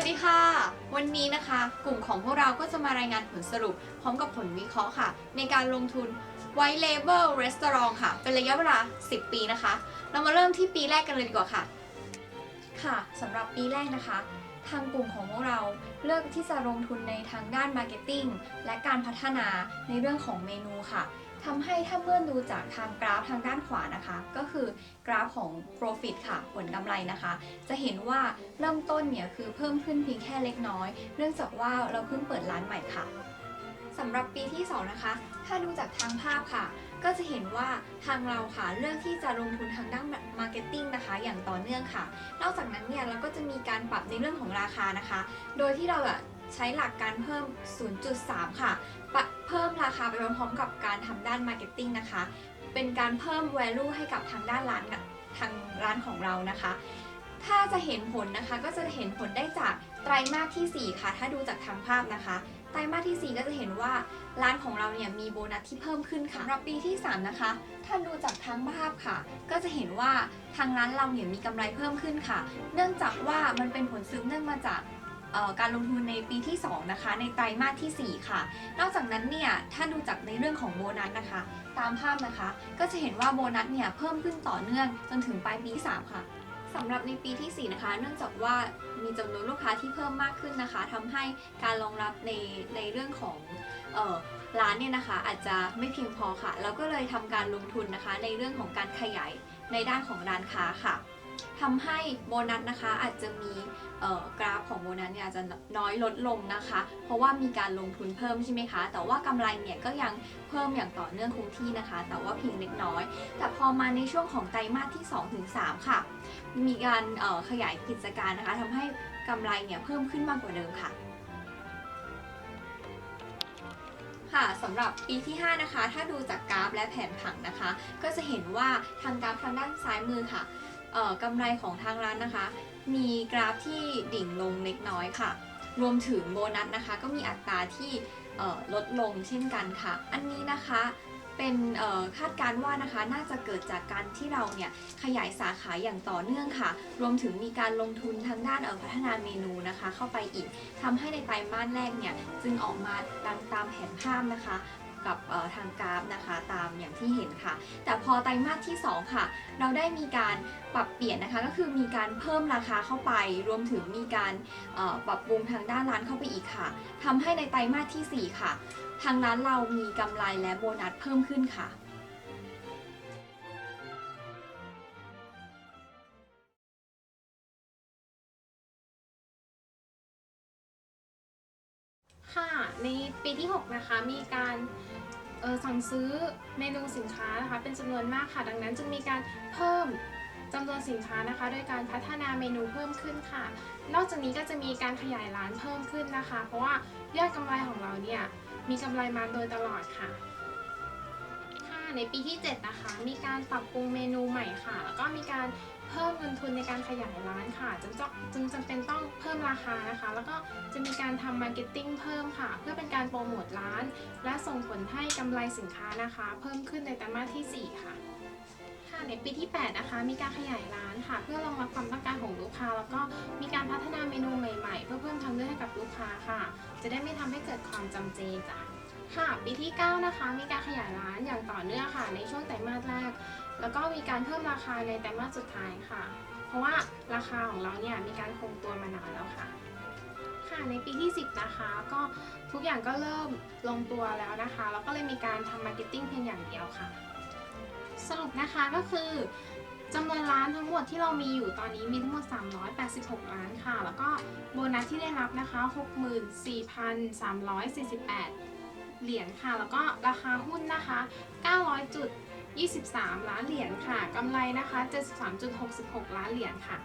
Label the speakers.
Speaker 1: วัสดีค่ะ วันนี้นะคะ กลุ่มของพวกเราก็จะมารายงานผลสรุป พร้อมกับผลวิเคราะห์ค่ะ ในการลงทุน White Label Restaurant ค่ะ เป็นระยะเวลา 10 ปีนะคะ เรามาเริ่มที่ปีแรกกันเลยดีกว่าค่ะ ค่ะสำหรับปีแรกนะคะ ทางกลุ่มของพวกเราเลือกที่จะลงทุนในทางด้านมาร์เก็ตติ้งและการพัฒนาในเรื่องของเมนูค่ะ ทำให้ถ้าเพื่อนดูจากทางกราฟทางด้านขวานะคะ ก็คือกราฟของ profit ค่ะ ผลกำไรนะคะ จะเห็นว่าเริ่มต้นเนี่ยคือเพิ่มขึ้นเพียงแค่เล็กน้อย เนื่องจากว่าเราเพิ่งเปิดร้านใหม่ค่ะสำหรับปีที่ 2 นะคะ ถ้าดูจากทางภาพค่ะ ก็จะเห็นว่าทางเราค่ะเลือกที่จะลงทุนทางด้านมาร์เก็ตติ้งนะคะ อย่างต่อเนื่องค่ะ นอกจากนั้นเนี่ยเราก็จะมีการปรับในเรื่องของราคานะคะ โดยที่เราใช้หลักการเพิ่ม 0.3 ค่ะ เพิ่มราคาไปพร้อมๆกับการทำด้านมาร์เก็ตติ้งนะคะ เป็นการเพิ่ม value ให้กับทางด้านร้านกับทางร้านของเรานะคะ ถ้าจะเห็นผลนะคะก็จะเห็นผลได้จากไตรมาสทีสี่4 ค่ะ ถ้าดูจากทางภาพนะคะ ไตรมาสทีสี่ 4 ก็จะเห็นว่าร้านของเราเนี่ยมีโบนัสที่เพิ่มขึ้นค่ะสำหรับปีที่ 3 นะคะ ถ้าดูจากทางภาพค่ะ ก็จะเห็นว่าทางร้านเราเนี่ยมีกำไรเพิ่มขึ้นค่ะ เนื่องจากว่ามันเป็นผลสืบเนื่องมาจากเอ่อ การลงทุนในปีที่ 2 นะคะ ในไตรมาสทีสี่ 4 ค่ะ นอกจากนั้นเนี่ยถ้าดูจากในเรื่องของโบนัสนะคะ ตามภาพนะคะ ก็จะเห็นว่าโบนัสเนี่ยเพิ่มขึ้นต่อเนื่องจนถึงปลายปีที่3ค่ะสำหรับในปีที่ 4 นะคะ เนื่องจากว่ามีจำนวนลูกค้าที่เพิ่มมากขึ้นนะคะทำให้การรองรับในในเรื่องของออร้านเนี่ยนะคะ อาจจะไม่เพียงพอค่ะ เราก็เลยทำการลงทุนนะคะ ในเรื่องของการขยายในด้านของร้านค้าค่ะ ทำให้โบนัสนะคะอาจจะมีกราฟของโบนัสเนี่ยอาจจะน้อยลดลงนะคะ เพราะว่ามีการลงทุนเพิ่มใช่ไหมคะ แต่ว่ากำไรเนี่ยก็ยังเพิ่มอย่างต่อเนื่องคงที่นะคะ แต่ว่าเพียงเล็กน้อย แต่พอมาในช่วงของไตรมาสที่ 2-3 ค่ะ มีการขยายกิจการนะคะทำให้กำไรเนี่ยเพิ่มขึ้นมากกว่าเดิมค่ะค่ะสำหรับปีที่ 5 นะคะ ถ้าดูจากกราฟและแผนผังนะคะ ก็จะเห็นว่าทางกราฟทางด้านซ้ายมือค่ะ กำไรของทางร้านนะคะ มีกราฟที่ดิ่งลงเล็กน้อยค่ะ รวมถึงโบนัสนะคะ ก็มีอัตราที่ลดลงเช่นกันค่ะ อันนี้นะคะเป็นคาดการณ์ว่านะคะน่าจะเกิดจากการที่เราเนี่ยขยายสาขาอย่างต่อเนื่องค่ะ รวมถึงมีการลงทุนทางด้านพัฒนาเมนูนะคะ เข้าไปอีกทำให้ในไตรมาสแรกเนี่ยจึงออกมาดังตามแผนภาพนะคะ กับทางกราฟนะคะ ตามอย่างที่เห็นค่ะ แต่พอไตรมาสที่ 2 ค่ะ เราได้มีการปรับเปลี่ยนนะคะก็คือมีการเพิ่มราคาเข้าไป รวมถึงมีการปรับปรุงทางด้านร้านเข้าไปอีกค่ะทำให้ในไตรมาสทีสี่ 4 ค่ะ ทางร้านเรามีกำไรและโบนัสเพิ่มขึ้นค่ะ
Speaker 2: ในปีที่ 6 นะคะ มีการสั่งซื้อเมนูสินค้านะคะ เป็นจำนวนมากค่ะ ดังนั้นจึงมีการเพิ่มจำนวนสินค้านะคะ โดยการพัฒนาเมนูเพิ่มขึ้นค่ะ นอกจากนี้ก็จะมีการขยายร้านเพิ่มขึ้นนะคะ เพราะว่ายอดกำไรของเราเนี่ยมีกำไรมาโดยตลอดค่ะค่ะในปีที่ 7 นะคะ มีการปรับปรุงเมนูใหม่ค่ะ แล้วก็มีการ เพิ่มเงินทุนในการขยายร้านค่ะจึงจะจึงจำเป็นต้องเพิ่มราคานะคะ แล้วก็จะมีการทำมาร์เก็ตติ้งเพิ่มค่ะ เพื่อเป็นการโปรโมทร้าน และส่งผลให้กำไรสินค้านะคะ เพิ่มขึ้นในไตรมาสที่ 4 ค่ะค่ะในปีที่ 8 นะคะ มีการขยายร้านค่ะ เพื่อรองรับความต้องการของลูกค้า แล้วก็มีการพัฒนาเมนูใหม่ ๆ เพื่อเพิ่มทางเลือกให้กับลูกค้าค่ะ จะได้ไม่ทำให้เกิดความจำเจจ้ะค่ะ ปีที่ 9 นะคะ มีการขยายร้านอย่างต่อเนื่องค่ะ ในช่วงไตรมาสแรก แล้วก็มีการเพิ่มราคาในไตรมาสสุดท้ายค่ะ เพราะว่าราคาของเราเนี่ยมีการคงตัวมานานแล้วค่ะ ค่ะในปีที่ 10 นะคะ ก็ทุกอย่างก็เริ่มลงตัวแล้วนะคะแล้วก็เลยมีการทำมาร์เก็ตติ้งเพียงอย่างเดียวค่ะ สรุปนะคะก็คือจำนวนร้านทั้งหมดที่เรามีอยู่ตอนนี้มีทั้งหมด 386ล้านค่ะ แล้วก็โบนัสที่ได้รับนะคะ 64,348 เหรียญค่ะ แล้วก็ราคาหุ้นนะคะ 900จุด 23 ล้านเหรียญค่ะกำไรนะคะ 73.66 ล้านเหรียญค่ะ